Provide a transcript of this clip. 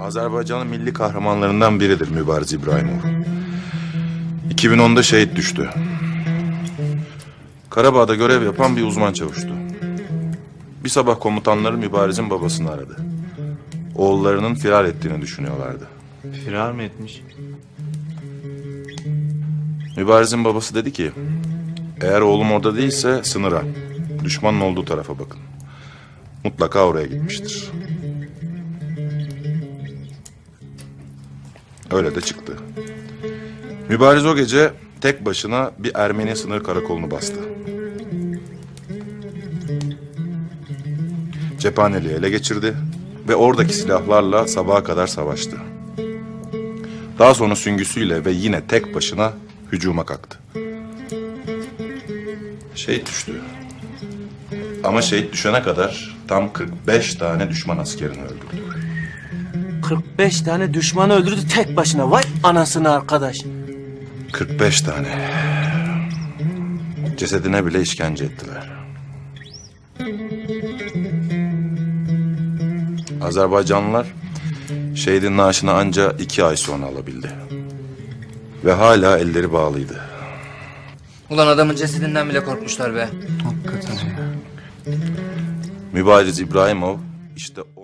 Azerbaycan'ın milli kahramanlarından biridir Mübariz İbrahimov. 2010'da şehit düştü. Karabağ'da görev yapan bir uzman çavuştu. Bir sabah komutanları Mübariz'in babasını aradı. Oğullarının firar ettiğini düşünüyorlardı. Firar mı etmiş? Mübariz'in babası dedi ki... Eğer oğlum orada değilse sınıra, düşmanın olduğu tarafa bakın. Mutlaka oraya gitmiştir. Öyle de çıktı. Mübariz o gece tek başına bir Ermeni sınır karakolunu bastı. Cephaneliği ele geçirdi ve oradaki silahlarla sabaha kadar savaştı. Daha sonra süngüsüyle ve yine tek başına hücuma kalktı. Şehit düştü. Ama şehit düşene kadar tam 45 tane düşman askerini öldürdü. 45 tane düşmanı öldürdü tek başına. Vay anasını arkadaş. 45 tane. Cesedine bile işkence ettiler. Azerbaycanlılar şehidin naaşını anca iki ay sonra alabildi. Ve hala elleri bağlıydı. Ulan adamın cesedinden bile korkmuşlar be. Hakikaten ya. Mübariz İbrahimov işte o